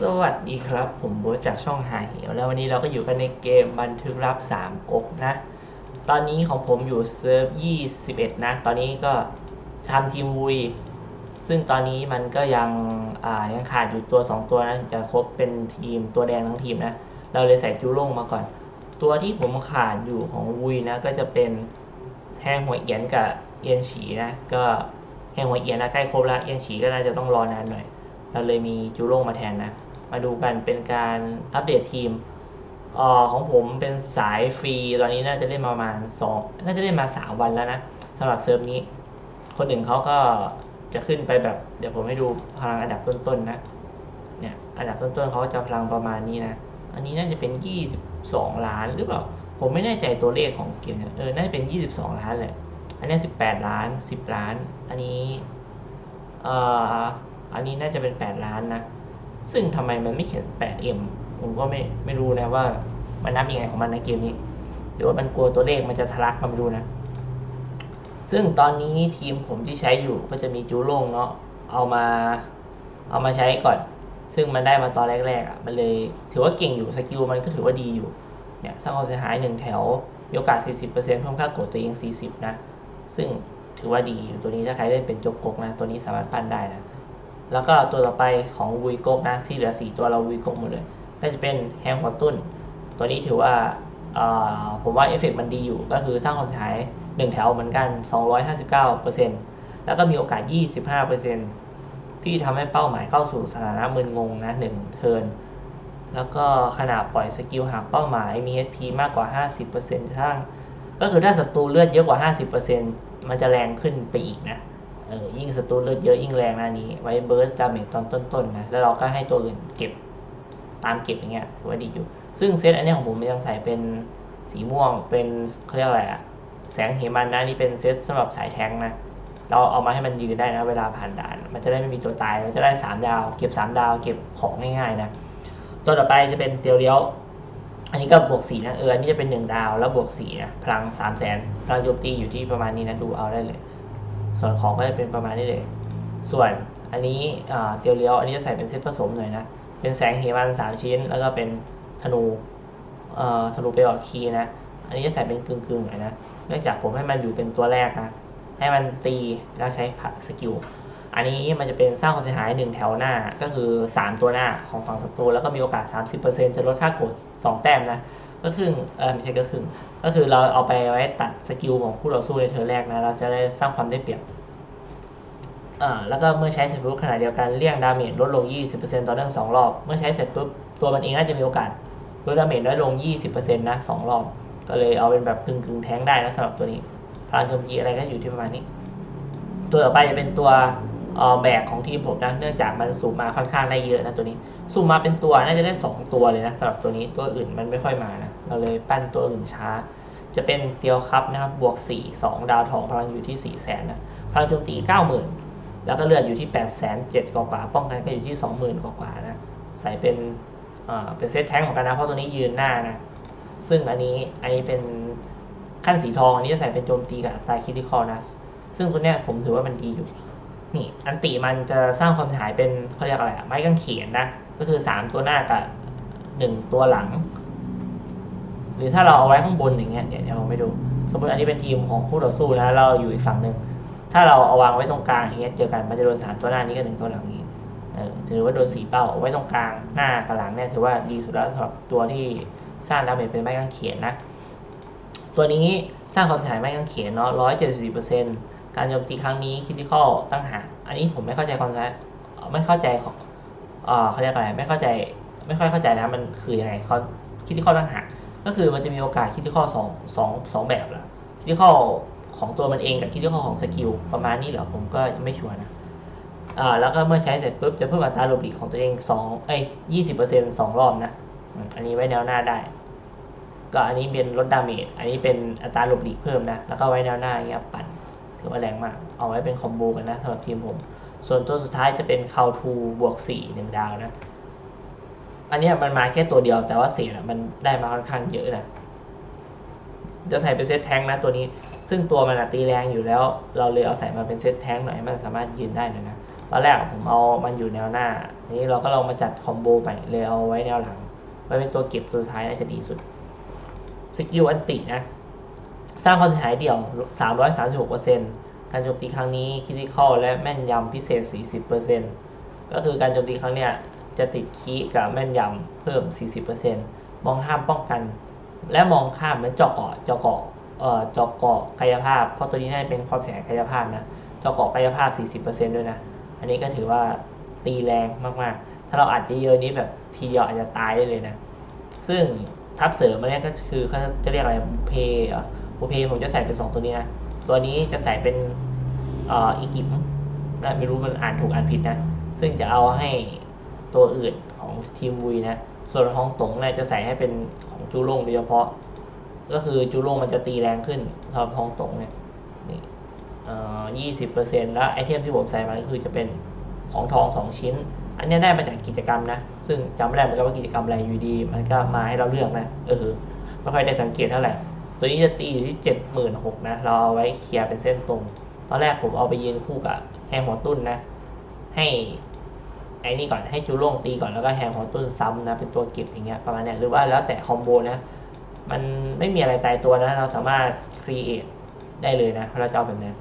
สวัสดีครับ ผมโบจากช่องหาเหวแล้ววันนี้เราก็อยู่กันในเกมบันทึกรับ3ก๊กนะ ตอนนี้ของผมอยู่เซิร์ฟ 21 นะ ตอนนี้ก็ทำทีมวุย ซึ่งตอนนี้มันก็ยังอ่ายังขาดอยู่ตัว 2 ตัวนะถึงจะครบเป็นทีมตัวแดงทั้งทีมนะ เราเลยใส่จูโล่งมาก่อน ตัวที่ผมขาดอยู่ของวุยนะ ก็จะเป็นแห้งหัวเอียนกับเอียนฉีนะ ก็แห้งหัวเอียนนะใกล้ครบแล้วเอียนฉีก็น่าจะต้องรอนานหน่อยเราเลยมีจูโล่งมาแทนนะ มาดูกันเป็นการอัปเดตทีมออของผมเป็นสายฟรี ตอนนี้น่าจะเล่นมาประมาณสองน่าจะเล่นมา3วันแล้วนะสำหรับเซิร์ฟนี้ คนอื่นเขาก็จะขึ้นไปแบบ เดี๋ยวผมให้ดูพลังอันดับต้นๆนะเนี่ยอันดับต้นๆเขาจะพลังประมาณนี้นะ อันนี้น่าจะเป็น 22 ล้านหรือเปล่า ผมไม่แน่ใจตัวเลขของเกมเนี่ยเออน่าจะเป็น 22 ล้านแหละอันนี้ 18 ล้าน 10 ล้าน อันนี้เอ่ออันนี้น่าจะเป็น 8 ล้านนะ ซึ่งทำไมมันไม่เขียน 8M ผมก็ไม่ไม่รู้นะว่ามันนับยังไงของมันในเกมนี้ หรือว่ามันกลัวตัวเลขมันจะทะลักมาไม่รู้นะ ซึ่งตอนนี้ทีมผมที่ใช้อยู่ก็จะมีจูโล่งเนาะเอามาเอามาใช้ก่อน ซึ่งมันได้มาตอนแรกๆอะมันเลยถือว่าเก่งอยู่สกิลมันก็ถือว่าดีอยู่เนี่ยสร้างความเสียหายหนึ่งแถวมีโอกาส 40%เพิ่มค่ากดตัวเอง 40 นะ ซึ่งถือว่าดีอยู่ตัวนี้ถ้าใครเล่นเป็นจกกกนะ ตัวนี้สามารถปั้นได้นะ แล้วก็ตัวต่อไปของวุยกกนะที่เหลือ 4 ตัวเราวุยกกหมดเลยก็จะเป็นแฮมหัวตุ้น ตัวนี้ถือว่าผมว่าเอฟเฟกต์มันดีอยู่ ก็คือสร้างความเสียหาย 1 แถวเหมือนกัน 259%แล้วก็มีโอกาส 25%ที่ทำให้เป้าหมายเข้าสู่สถานะมึนงงนะ1เทิร์นแล้วก็ขณะปล่อยสกิลหากเป้าหมายมี HP มากกว่า 50%สร้างก็คือถ้าศัตรูเลือดเยอะกว่า 50%มันจะแรงขึ้นไปอีกนะ เออยิ่งศัตรูเลือดเยอะยิ่งแรงนะนี้ ไว้เบิร์สดาเมจตอนต้นๆนะแล้วเราก็ให้ตัวอื่นเก็บตามเก็บอย่างเงี้ยถือว่าดีอยู่ ซึ่งเซตอันนี้ของผมยังใส่เป็นสีม่วงเป็นเขาเรียกอะไรอะแสงเหมันนะนี่เป็นเซตสำหรับสายแทงนะเราเอามาให้มันยืนได้นะ เวลาผ่านด่าน มันจะได้ไม่มีตัวตายเราจะได้3ดาว เก็บ3ดาวเก็บของง่ายๆนะตัวต่อไปจะเป็นเตียวเลี้ยว อันนี้ก็บวก4นะเอออันนี้จะเป็น 1 ดาวแล้วบวก4นะพลัง3 0 0แสนพลังโจมตีอยู่ที่ประมาณนี้นะดูเอาได้เลย ส่วนของก็จะเป็นประมาณนี้เลย ส่วนอันนี้เตียวเลี้ยว อันนี้จะใส่เป็นเซตผสมหน่อยนะ เป็นแสงเหมันสามชิ้น แล้วก็เป็นธนูเอ่อธนูเปลวคีนะ อันนี้จะใส่เป็นกึ่งๆหน่อยนะ เนื่องจากผมให้มันอยู่เป็นตัวแรกนะ ให้มันตีแล้วใช้ผัดสกิล อันนี้มันจะเป็นสร้างความเสียหายหนึ่งแถวหน้า ก็คือ 3 ตัวหน้าของฝั่งศัตรู แล้วก็มีโอกาส 30%จะลดค่ากด2แต้มนะ ก็ครึ่งเออไม่ใช่ก็ครึ่งก็คือเราเอาไปไว้ตัดสกิลของคู่ต่อสู้ในเทอร์แรกนะเราจะได้สร้างความได้เปรียบอ่าแล้วก็เมื่อใช้เสร็จปุ๊บขณะเดียวกันเลี่ยงดาเมจลดลง 20%ต่อเนื่อง2รอบ เมื่อใช้เสร็จปุ๊บตัวมันเองน่าจะมีโอกาสลดดาเมจน้อยลง 20%นะ2รอบ ก็เลยเอาเป็นแบบกึ่งกึ่งแทงได้นะสำหรับตัวนี้พลังโจมตีอะไรก็อยู่ที่ประมาณนี้ ตัวต่อไปจะเป็นตัวเอ่อแบกของทีมผมนะเนื่องจากมันสูงมาค่อนข้างได้เยอะนะตัวนี้ สูงมาเป็นตัวน่าจะได้ 2 ตัวเลยนะสำหรับตัวนี้ตัวอื่นมันไม่ค่อยมานะ เราเลยปั้นตัวอื่นช้า จะเป็นเตียวครับนะครับบวก 4 2 ดาวทองพลังอยู่ที่ 4 0 0 0 0นะพลังโจมตี 90,000 แล้วก็เลือดอยู่ที่8 7 0 0 0กว่าป้องกันก็อยู่ที่ 20,000 กว่าๆนะใส่เป็นอ่าเป็นเซตแท้งเหมือนกันนะ เพราะตัวนี้ยืนหน้านะ ซึ่งอันนี้อันนี้เป็นขั้นสีทอง อันนี้จะใส่เป็นโจมตีกับอัตราคิติคอนะ ซึ่งตัวเนี้ยผมถือว่ามันดีอยู่ นี่ อันติมันจะสร้างความเสียหายเป็นเขาเรียกอะไรอะไม้กางเขนนะ ก็คือ 3 ตัวหน้ากับ 1 ตัวหลัง หรือถ้าเราเอาไว้ข้างบนอย่างเงี้ยเดี๋ยวเดี๋ยวผมไปดู สมมติอันนี้เป็นทีมของคู่ต่อสู้นะเราอยู่อีกฝั่งหนึ่งถ้าเราเอาวางไว้ตรงกลางอย่างเงี้ยเจอกันมันจะโดนสามตัวหน้านี้กับหนึ่งตัวหลังนี้เออถือว่าโดนสีเป้าไว้ตรงกลางหน้ากับหลังเนี่ยถือว่าดีสุดแล้วสำหรับตัวที่สร้างดาเมจเป็นไม้กางเขนนะ ตัวนี้สร้างความเสียหายไม้กางเขนเนาะร้อยเจ็ดสิบเปอร์เซ็นต์การโจมตีครั้งนี้คิดที่ข้อตั้งหากอันนี้ผมไม่เข้าใจคอนเซ็ปต์ไม่เข้าใจของเออเขาเรียกอะไรไม่เข้าใจไม่ค่อยเข้าใจนะมันคือยังไงเขาคิดที่ข้อตั้งหาก ก็คือมันจะมีโอกาสคิดที่ข้อสองสองสองแบบละคิดที่ข้อของตัวมันเองกับคิดที่ข้อของสกิลประมาณนี้เหรอผมก็ไม่ชัวร์นะอ่าแล้วก็เมื่อใช้เสร็จปุ๊บจะเพิ่มอัตราหลบหลีกของตัวเองสองเอ้ยยี่สิบเปอร์เซ็นต์สองรอบนะอันนี้ไว้แนวหน้าได้ ก็อันนี้เป็นลดดาเมจอันนี้เป็นอัตราหลบหลีกเพิ่มนะ แล้วก็ไว้แนวหน้าอย่างเงี้ยปั่นถือว่าแรงมาก เอาไว้เป็นคอมโบกันนะสำหรับทีมผม ส่วนตัวสุดท้ายจะเป็นคาวทูบวก4 1 ดาวนะ อันนี้มันมาแค่ตัวเดียวแต่ว่าเสียมันได้มาค่อนข้างเยอะนะจะใส่เป็นเซตแทงนะตัวนี้ ซึ่งตัวมันตีแรงอยู่แล้ว เราเลยเอาใส่มาเป็นเซตแทงหน่อยให้มันสามารถยืนได้หน่อยนะตอนแรกผมเอามันอยู่แนวหน้าทีนี้เราก็ลองมาจัดคอมโบใหม่เลยเอาไว้แนวหลังไว้เป็นตัวเก็บตัวท้ายน่าจะดีสุดสกิลอันตินะ สร้างความเสียหายเดี่ยว 336%การโจมตีครั้งนี้คิติคอลและแม่นยำพิเศษ 40%ก็คือการโจมตีครั้งเนี้ย จะติดคีกับแม่นยำเพิ่ม 40%มองข้ามป้องกัน และมองข้ามเหมือนจาะเกาะเจาะเกาะเอ่อเจาะเกาะกายภาพ เพราะตัวนี้น่าจะเป็นความเสียหายกายภาพนะเจาะเกาะกายภาพ 40%ด้วยนะ อันนี้ก็ถือว่าตีแรงมากๆ ถ้าเราอัดเยอะๆนี้แบบทีเดียวอาจจะตายได้เลยนะ ซึ่งทับเสริมอันเนี้ยก็คือเขาจะเรียกอะไรบุเพอบุเพผมจะใส่เป็นสองตัวนี้นะ ตัวนี้จะใส่เป็นเอ่ออีกิมนะไม่รู้มันอ่านถูกอ่านผิดนะ ซึ่งจะเอาให้ ตัวอื่นของทีมวุยนะ ส่วนของตงเนี่ยจะใส่ให้เป็นของจูลงโดยเฉพาะ ก็คือจูลงมันจะตีแรงขึ้นสำหรับของตงเนี่ยนี่ยี่สิบเปอร์เซ็นต์แล้วไอเทมที่ผมใส่มาก็คือจะเป็นของทองสองชิ้น อันนี้ได้มาจากกิจกรรมนะ ซึ่งจำไม่ได้เหมือนกันว่ากิจกรรมอะไรอยู่ดี มันก็มาให้เราเลือกนะ เออ ไม่ค่อยได้สังเกตเท่าไหร่ ตัวนี้จะตีอยู่ที่เจ็ดหมื่นหกนะ เราเอาไว้เคลียร์เป็นเส้นตรง ตอนแรกผมเอาไปยืนคู่กับแฮงหัวตุ้นนะ ให้ ไอ้นี่ก่อนให้จูโล่งตีก่อนแล้วก็แฮงหัวตุ้นซ้ำนะ เป็นตัวเก็บอย่างเงี้ยประมาณเนี้ยหรือว่าแล้วแต่คอมโบนะ มันไม่มีอะไรตายตัวนะ เราสามารถครีเอทได้เลยนะเราจะเอาแบบนี้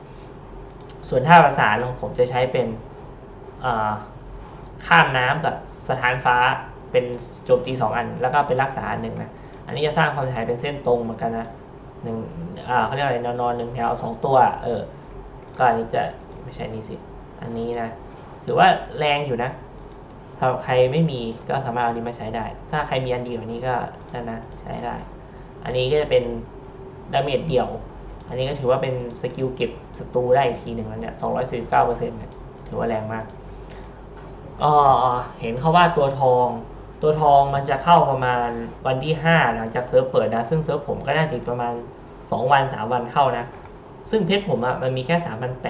ส่วนท่าประสานของผมจะใช้เป็นข้ามน้ำกับสถานฟ้าเป็นโจมตีสองอัน แล้วก็เป็นรักษาอันหนึ่งนะอันนี้จะสร้างความเสียหายเป็นเส้นตรงเหมือนกันนะหนึ่งอ่าเขาเรียกอะไรนวนอนหนึ่งแถวสองตัว เออก็อันนี้จะไม่ใช่นี่สิ อันนี้นะ ถือว่าแรงอยู่นะ สำหรับใครไม่มีก็สามารถเอาอันนี้มาใช้ได้ ถ้าใครมีอันเดียวานี้ก็นั่นนะใช้ได้ อันนี้ก็จะเป็นดาเมจเดี่ยว อันนี้ก็ถือว่าเป็นสกิลเก็บศัตรูได้อีกทีหนึ่งแล้วเนี่ย249%เนี่ยถือว่าแรงมากอ๋อเห็นเขาว่าตัวทอง ตัวทองมันจะเข้าประมาณวันที่5หลังจากเซิร์ฟเปิดนะ ซึ่งเซิร์ฟผมก็น่าจะประมาณ2วัน3วันเข้านะ ซึ่งเพชรผมอะมันมีแค่3,800แ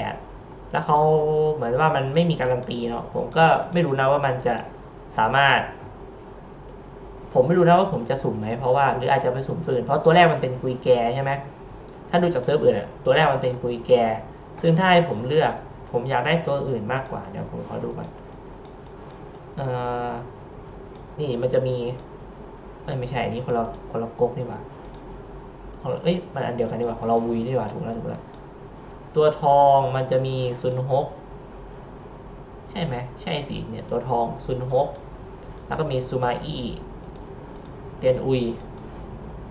แล้วเขาเหมือนว่ามันไม่มีการันตีเนาะผมก็ไม่รู้นะว่ามันจะสามารถ ผมไม่รู้นะว่าผมจะสุ่มไหมเพราะว่าหรืออาจจะไปสุ่มตื่นเพราะตัวแรกมันเป็นกุยแกใช่ไหมถ้าดูจากเซิร์ฟอื่นอะตัวแรกมันเป็นกุยแก ซึ่งถ้าให้ผมเลือก ผมอยากได้ตัวอื่นมากกว่าเดี๋ยวผมขอดูก่อนเอ่อนี่มันจะมีเอ้ยไม่ใช่อันนี้คนละคนละก๊กนี่หว่าของเอ้ยมันอันเดียวกันดีกว่าของเราวุยดีกว่าถูกแล้วถูกแล้ว ตัวทองมันจะมีซุนฮกใช่ไหมใช่สิเนี่ยตัวทองซุนฮกแล้วก็มีซูมาอี้เตียนอุย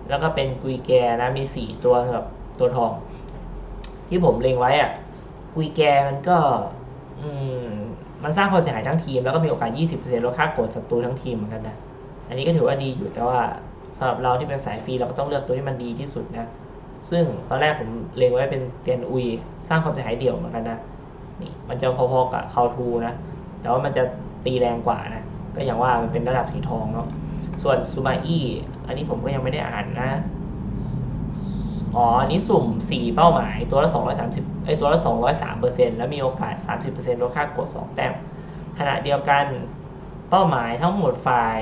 แล้วก็เป็นกุยแกนะมีสี่ตัวสำหรับตัวทอง ที่ผมเล็งไว้อะกุยแกมันก็ อืมมันสร้างความเสียหายทั้งทีม แล้วก็มีโอกาส 20%ลดค่ากดศัตรูทั้งทีมเหมือนกันนะ อันนี้ก็ถือว่าดีอยู่แต่ว่าสำหรับเราที่เป็นสายฟรีเราก็ต้องเลือกตัวที่มันดีที่สุดนะ ซึ่งตอนแรกผมเล็งไว้เป็นเตียนอุย สร้างความเสียหายเดี่ยวเหมือนกันนะ นี่มันจะพอๆกับคาวทูนะ แต่ว่ามันจะตีแรงกว่านะ ก็อย่างว่ามันเป็นระดับสีทองเนาะ ส่วนซูมาอี้อันนี้ผมก็ยังไม่ได้อ่านนะ อ๋อ อันนี้สุ่ม 4 เป้าหมาย ตัวละ 230ไอยตัวละ 203เปอร์เซ็นต์แล้วมีโอกาส 30เปอร์เซ็นต์ลดค่ากด 2 แต้ม ขณะเดียวกันเป้าหมายทั้งหมดฝ่าย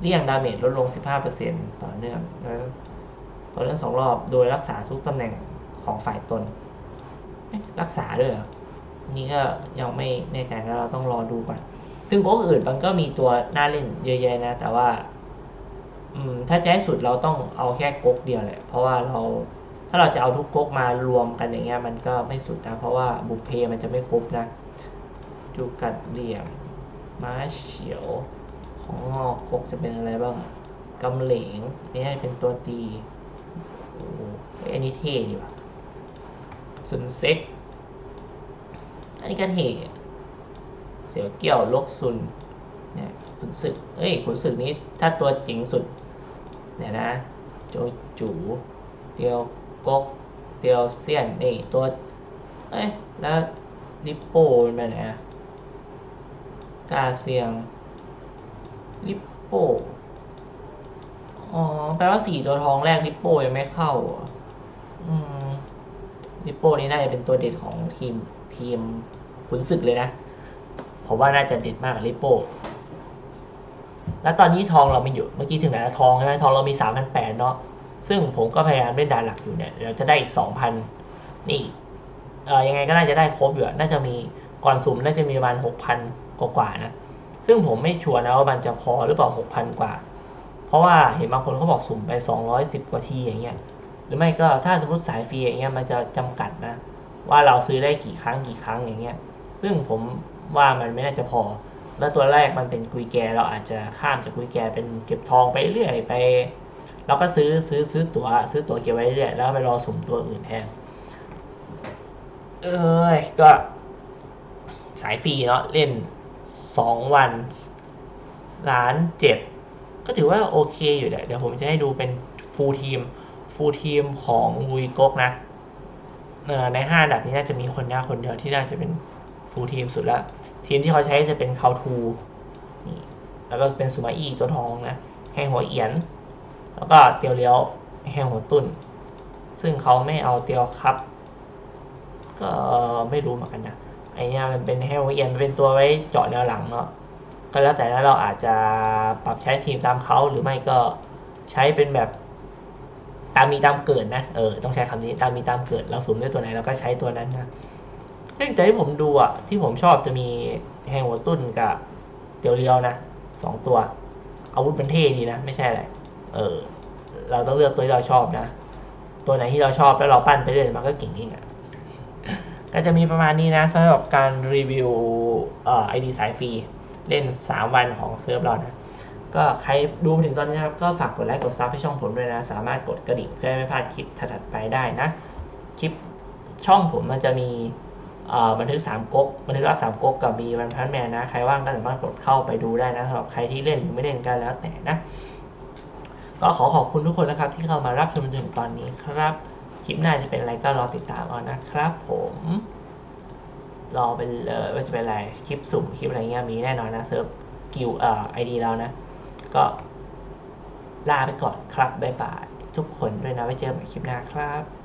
เลี่ยงดาเมจลดลง 15เปอร์เซ็นต์ต่อเนื่องนะ ต่อเนื่องสองรอบ โดยรักษาทุกตำแหน่งของฝ่ายตน รักษาด้วยออันนี่ก็ยังไม่แน่ใจนะเราต้องรอดูก่อน ซึ่งก๊กอื่นมันก็มีตัวน่าเล่นเยอะแยะนะ แต่ว่า อืม ถ้าจะให้สุดเราต้องเอาแค่ก๊กเดียวแหละ เพราะว่าเรา ถ้าเราจะเอาทุกก๊กมารวมกันอย่างเงี้ย มันก็ไม่สุดนะ เพราะว่าบุพเพมันจะไม่ครบนะจูกัดเหลี่ยมม้าเฉียว ของงอกก๊กจะเป็นอะไรบ้างกำเหลงนี่ให้เป็นตัวตี นนี้เท่ดีว่ะสุนเซ็ก อันนี้ก็เท่เสี่ยวเกี้ยวลกซุนเนี่ยขุนศึก เอ้ยขุนศึกนี้ถ้าตัวจริงสุดเนี่ยนะโจจูเตียวกกเตียวเซียนนี่ตัวเอ้ยแล้วลิปโป้มันไปไหนะกาเซียงลิปโป้อ๋อแปลว่าสี่ตัวทองแรกลิปโป้ยังไม่เข้าออื มลิปโป้นี่น่าจะเป็นตัวเด็ดของทีมทีมขุนศึกเลยนะผมว่าน่าจะเด็ดมากกับลิปโป้แล้วตอนนี้ทองเราไมีอยู่ เมื่อกี้ถึงไหนแล้วทองใช่ไหมทองเรามีสามพันแปดเนาะ ซึ่งผมก็พยายามเล่นดานหลักอยู่เนี่ย เราจะได้อีกสองพันนี่เออยังไงก็น่าจะได้ครบอยู่น่าจะมีก่อนสุ่มน่าจะมีประมาณหกพันกว่าๆนะ ซึ่งผมไม่ชัวร์นะว่ามันจะพอหรือเปล่าหกพันกว่า เพราะว่าเห็นบางคนเขาบอกสุ่มไปสองร้อยสิบกว่าทีอย่างเงี้ย รือไม่ก็ถ้าสมมติสายฟรีอย่างเงี้ยมันจะจำกัดนะ ว่าเราซื้อได้กี่ครั้งกี่ครั้งอย่างเงี้ย ซึ่งผมว่ามันไม่น่าจะพอ แล้วตัวแรกมันเป็นกุยแกเราอาจจะข้ามจากกุยแกเป็นเก็บทองไปเรื่อยไป เราก็ซื้อซื้อซื้อตัวซื้อตัวเก็บไว้เรื่อยแล้วไปรอสุ่มตัวอื่นแทนเอ้ยก็ สายฟรีเนาะเล่นสองวันล้านเจ็ดก็ถือว่าโอเคอยู่แหละเดี๋ยวผมจะให้ดูเป็นฟูลทีม ฟูลทีมของวุยก๊กนะในห้าอันดับนี้น่าจะมีคนเนี้คนเดียวที่น่าจะเป็นฟูลทีมสุดละทีมที่เขาใช้จะเป็นคาวทูนี่แล้วก็เป็นสุมาอีตัวทองนะแห้งหัวเอียน แล้วก็เตียวเลี้ยวแห้งหัวตุนซึ่งเขาไม่เอาเตียวครับ ก็ไม่รู้เหมือนกันนะไอเนี้ยมันเป็นแห้งหัวเอียนมันเป็นตัวไว้เจาะแนวหลังเนาะก็แล้วแต่นะเราอาจจะปรับใช้ทีมตามเขาหรือไม่ก็ใช้เป็นแบบามมีตามเกิดนะ เออ ต้องใช้คำนี้ตามมีตามเกิด เราสุ่มด้วยตัวไหนเราก็ใช้ตัวนั้นนะซึ่งแต่ที่ผมดูอะ ที่ผมชอบจะมีแฮงหัวตุ้นกับเตียวเรียวนะสองตัว อาวุธมันเท่ดีนะ ไม่ใช่อะไร เออ เราต้องเลือกตัวที่เราชอบนะ ตัวไหนที่เราชอบแล้วเราปั้นไปเรื่อยมันก็เก่งจริงอะ ก็จะมีประมาณนี้นะสำหรับการรีวิวเอ่อไอดีสายฟรีเล่น 3 วันของเซิร์ฟเรานะ ก็ใครดูมาถึงตอนนี้นะครับ ก็ฝากกดไลค์กดซับให้ช่องผมด้วยนะ สามารถกดกระดิ่งเพื่อไม่พลาดคลิปถัดไปได้นะ คลิปช่องผมมันจะมีบันทึก3ก๊กบันทึกรับ3ก๊กกับมีวันพันแมนนะ ใครว่างก็สามารถกดเข้าไปดูได้นะสำหรับใครที่เล่นหรือไม่เล่นก็แล้วแต่นะ ก็ขอขอบคุณทุกคนนะครับ ที่เข้ามารับชมจนถึงตอนนี้ครับ คลิปหน้าจะเป็นอะไรก็รอติดตามเอานะครับผมรอไปเลยว่าจะเป็นอะไรคลิปสุ่มคลิปอะไรเงี้ยมีแน่นอนนะเซิร์ฟกิวเอ่อไอดีเรานะ ก็ลาไปก่อนครับบ๊ายบาย ทุกคนด้วยนะไว้เจอกันใหม่คลิปหน้าครับ